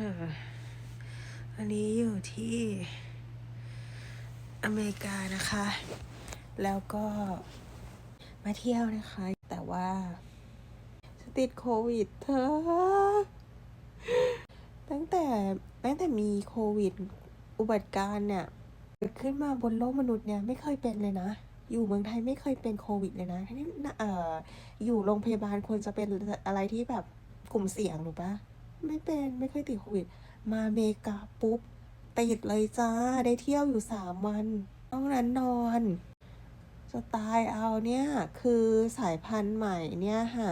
ค่ะอันนี้อยู่ที่อเมริกานะคะ แล้วก็มาเที่ยวนะคะ แต่ว่าติดโควิดเธอ ตั้งแต่ตั้งแต่มีโควิด อุบัติการ์เนี่ยเกิดขึ้นมาบนโลกมนุษย์เนี่ยไม่เคยเป็นเลยนะ อยู่เมืองไทยไม่เคยเป็นโควิดเลยนะทีน่ะเอ่ออยู่โรงพยาบาลควรจะเป็นอะไรที่แบบกลุ่มเสี่ยงถูกปะ ไม่เป็นไม่เคยติดโควิด มาเมกาปุ๊บติดเลยจ้าได้เที่ยวอยู่สามวันต้องนั้นนอนจะตายเอาเนี่ย คือสายพันธุ์ใหม่เนี่ยค่ะ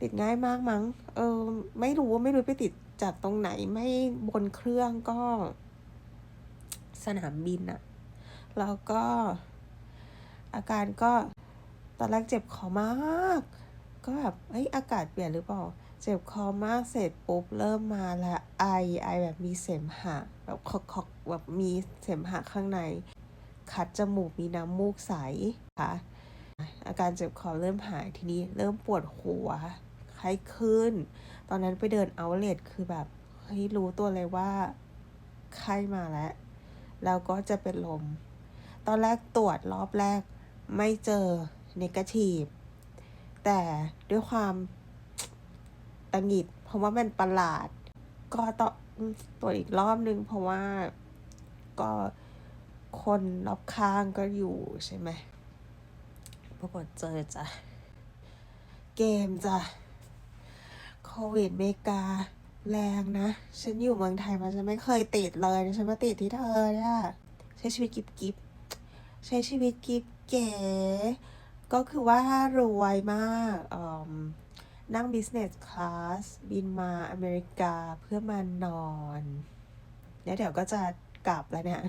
ติดง่ายมากมั้ง เออไม่รู้ว่าไม่รู้ไปติดจากตรงไหนไม่บนเครื่องก็ สนามบินอะแล้วก็ อาการก็ตอนแรกเจ็บคอมาก ก็แบบเฮ้ยอากาศเปลี่ยนหรือเปล่า เจ็บคอมากเสร็จปุ๊บเริ่มมาละไอไอแบบมีเสมหะแบบคอกคอกแบบมีเสมหะข้างใน คัดจมูกมีน้ำมูกใสค่ะอาการเจ็บคอเริ่มหายทีนี้เริ่มปวดหัวไข้ขึ้น ตอนนั้นไปเดินเอาเลทคือแบบเฮ้ยรู้ตัวเลยว่าไข้มาแล้ว แล้วก็จะเป็นลม ตอนแรกตรวจรอบแรกไม่เจอเนกาทีฟแต่ด้วยความ ตังหงิด เพราะว่ามันประหลาด ก็ต้องตรวจอีกรอบนึง เพราะว่าก็คนรอบข้างก็อยู่ใช่ไหมปรากฏเจอจ้ะ เกมจ้ะ โควิดเมกาแรงนะ ฉันอยู่เมืองไทยมาฉันไม่เคยติดเลย ฉันมาติดที่เธอเนี่ยใช้ชีวิตกิบกิบใช้ชีวิตกิบเก๋ ก็คือว่ารวยมากอืม นั่ง business class บินมาอเมริกาเพื่อมานอน แล้วเดี๋ยวก็จะกลับแล้วเนี่ย